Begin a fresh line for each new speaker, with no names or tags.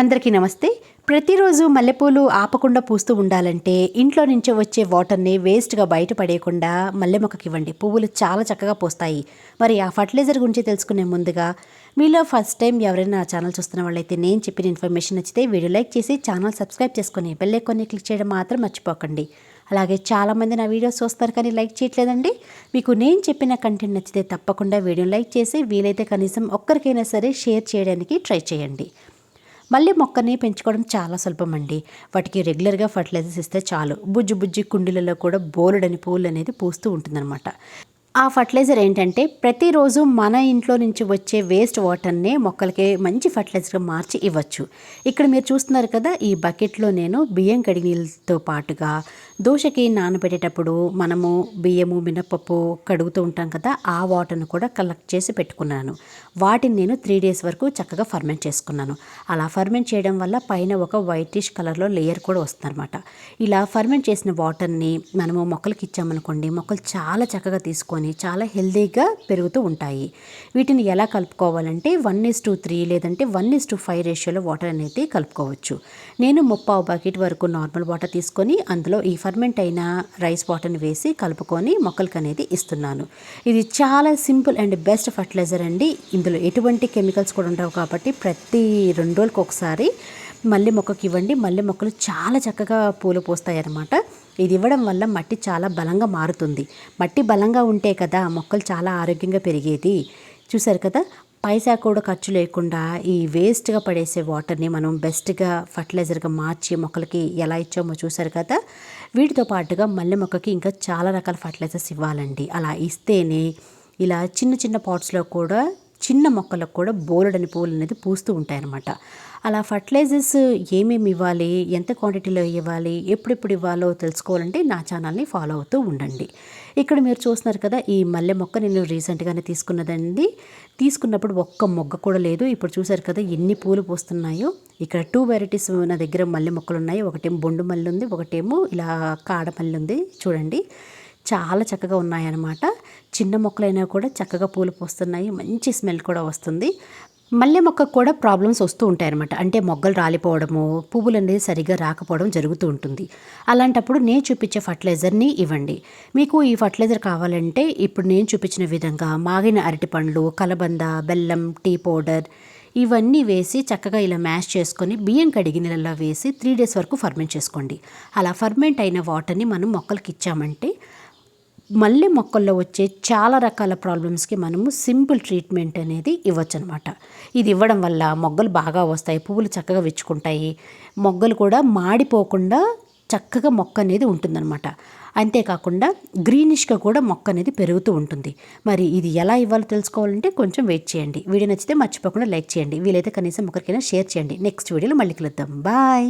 అందరికీ నమస్తే. ప్రతిరోజు మల్లెపూలు ఆపకుండా పూస్తూ ఉండాలంటే ఇంట్లో నుంచి వచ్చే వాటర్ని వేస్ట్గా బయట పడేయకుండా మల్లె మొక్కకి ఇవ్వండి. పువ్వులు చాలా చక్కగా పూస్తాయి. మరి ఆ ఫర్టిలైజర్ గురించి తెలుసుకునే ముందుగా మీలో ఫస్ట్ టైం ఎవరైనా నా ఛానల్ చూస్తున్న వాళ్ళైతే నేను చెప్పిన ఇన్ఫర్మేషన్ నచ్చితే వీడియో లైక్ చేసి ఛానల్ సబ్స్క్రైబ్ చేసుకొని బెల్ క్లిక్ చేయడం మాత్రం మర్చిపోకండి. అలాగే చాలామంది నా వీడియోస్ చూస్తారు కానీ లైక్ చేయట్లేదండి. మీకు నేను చెప్పిన కంటెంట్ నచ్చితే తప్పకుండా వీడియో లైక్ చేసి వీలైతే కనీసం ఒక్కరికైనా సరే షేర్ చేయడానికి ట్రై చేయండి. మళ్ళీ మొక్కని పెంచుకోవడం చాలా సులభం అండి వాటికి రెగ్యులర్గా ఫర్టిలైజర్స్ ఇస్తే చాలు. బుజ్జి బుజ్జి కుండీలలో కూడా బోలెడని పూలు అనేది పూస్తూ ఉంటుందన్నమాట. ఆ ఫర్టిలైజర్ ఏంటంటే ప్రతిరోజు మన ఇంట్లో నుంచి వచ్చే వేస్ట్ వాటర్నే మొక్కలకి మంచి ఫర్టిలైజర్గా మార్చి ఇవ్వచ్చు. ఇక్కడ మీరు చూస్తున్నారు కదా ఈ బకెట్లో నేను బియ్యం కడిగి నీళ్ళతో పాటుగా దోశకి నానబెట్టేటప్పుడు మనము బియ్యము మినపప్పు కడుగుతూ ఉంటాం కదా ఆ వాటర్ను కూడా కలెక్ట్ చేసి పెట్టుకున్నాను. వాటిని నేను త్రీ డేస్ వరకు చక్కగా ఫర్మెంట్ చేసుకున్నాను. అలా ఫర్మెంట్ చేయడం వల్ల పైన ఒక వైటిష్ కలర్లో లేయర్ కూడా వస్తుందన్నమాట. ఇలా ఫర్మెంట్ చేసిన వాటర్ని మనము మొక్కలకి ఇచ్చామనుకోండి మొక్కలు చాలా చక్కగా తీసుకొని చాలా హెల్దీగా పెరుగుతూ ఉంటాయి. వీటిని ఎలా కలుపుకోవాలంటే వన్ ఇస్ టు త్రీ లేదంటే వన్ ఇస్ టు ఫైవ్ రేషియోలో వాటర్ అనేది కలుపుకోవచ్చు. నేను ముప్పావు బకెట్ వరకు నార్మల్ వాటర్ తీసుకొని అందులో ఈ ఫర్మెంట్ అయిన రైస్ వాటర్ని వేసి కలుపుకొని మొక్కలకి అనేది ఇస్తున్నాను. ఇది చాలా సింపుల్ అండ్ బెస్ట్ ఫర్టిలైజర్ అండి. ఇందులో ఎటువంటి కెమికల్స్ కూడా ఉండవు కాబట్టి ప్రతి రెండు రోజులకు ఒకసారి మల్లె మొక్కకి ఇవ్వండి. మల్లె మొక్కలు చాలా చక్కగా పూలు పూస్తాయి అన్నమాట ఇది ఇవ్వడం వల్ల మట్టి చాలా బలంగా మారుతుంది. మట్టి బలంగా ఉంటే కదా మొక్కలు చాలా ఆరోగ్యంగా పెరిగేది. చూసారు కదా పైసా కూడా ఖర్చు లేకుండా ఈ వేస్ట్గా పడేసే వాటర్ని మనం బెస్ట్గా ఫర్టిలైజర్గా మార్చి మొక్కలకి ఎలా ఇచ్చామో చూసారు కదా. వీటితో పాటుగా మల్లె మొక్కకి ఇంకా చాలా రకాల ఫర్టిలైజర్స్ ఇవ్వాలండి. అలా ఇస్తేనే ఇలా చిన్న చిన్న పాట్స్లో కూడా చిన్న మొక్కలకు కూడా బోలెడని పూలు అనేది పూస్తూ ఉంటాయన్నమాట. అలా ఫర్టిలైజర్స్ ఏమేమి ఇవ్వాలి? ఎంత క్వాంటిటీలో ఇవ్వాలి? ఎప్పుడెప్పుడు ఇవ్వాలో తెలుసుకోవాలంటే నా ఛానల్ని ఫాలో అవుతూ ఉండండి. ఇక్కడ మీరు చూస్తున్నారు కదా ఈ మల్లె మొక్క నేను రీసెంట్గానే తీసుకున్నదండి. తీసుకున్నప్పుడు ఒక్క మొగ్గ కూడా లేదు. ఇప్పుడు చూసారు కదా ఎన్ని పూలు పూస్తున్నాయో. ఇక్కడ టూ వెరైటీస్ నా దగ్గర మల్లె మొక్కలు ఉన్నాయి. ఒకటేమో బొండు మల్లె ఉంది ఒకటేమో ఇలా కాడ మల్లె ఉంది. చూడండి. చాలా చక్కగా ఉన్నాయన్నమాట. చిన్న మొక్కలైనా కూడా చక్కగా పూలు పూస్తున్నాయి మంచి స్మెల్ కూడా వస్తుంది. మల్లె మొక్కకు కూడా ప్రాబ్లమ్స్ వస్తూ ఉంటాయి అనమాట అంటే మొగ్గలు రాలిపోవడము పువ్వులు అనేది సరిగ్గా రాకపోవడం జరుగుతూ ఉంటుంది. అలాంటప్పుడు నేను చూపించే ఫర్టిలైజర్ని ఇవ్వండి. మీకు ఈ ఫర్టిలైజర్ కావాలంటే ఇప్పుడు నేను చూపించిన విధంగా మాగిన అరటి పండ్లు కలబంద బెల్లం టీ పౌడర్ ఇవన్నీ వేసి చక్కగా ఇలా మ్యాష్ చేసుకొని బియ్యం కడిగి నీళ్ళలో వేసి త్రీ డేస్ వరకు ఫర్మెంట్ చేసుకోండి. అలా ఫర్మెంట్ అయిన వాటర్ని మనం మొక్కలకి ఇచ్చామంటే మల్లె మొక్కల్లో వచ్చే చాలా రకాల ప్రాబ్లమ్స్కి మనము సింపుల్ ట్రీట్మెంట్ అనేది ఇవ్వచ్చు అనమాట ఇది ఇవ్వడం వల్ల మొగ్గలు బాగా వస్తాయి పువ్వులు చక్కగా విచ్చుకుంటాయి మొగ్గలు కూడా మాడిపోకుండా చక్కగా మొక్క అనేది ఉంటుందన్నమాట అంతేకాకుండా గ్రీనిష్గా కూడా మొక్క అనేది పెరుగుతూ ఉంటుంది. మరి ఇది ఎలా ఇవ్వాలో తెలుసుకోవాలంటే కొంచెం వెయిట్ చేయండి. వీడియో నచ్చితే మర్చిపోకుండా లైక్ చేయండి. వీలైతే కనీసం ఒకరికైనా షేర్ చేయండి. నెక్స్ట్ వీడియోలో మళ్ళీ కలుద్దాం. బాయ్!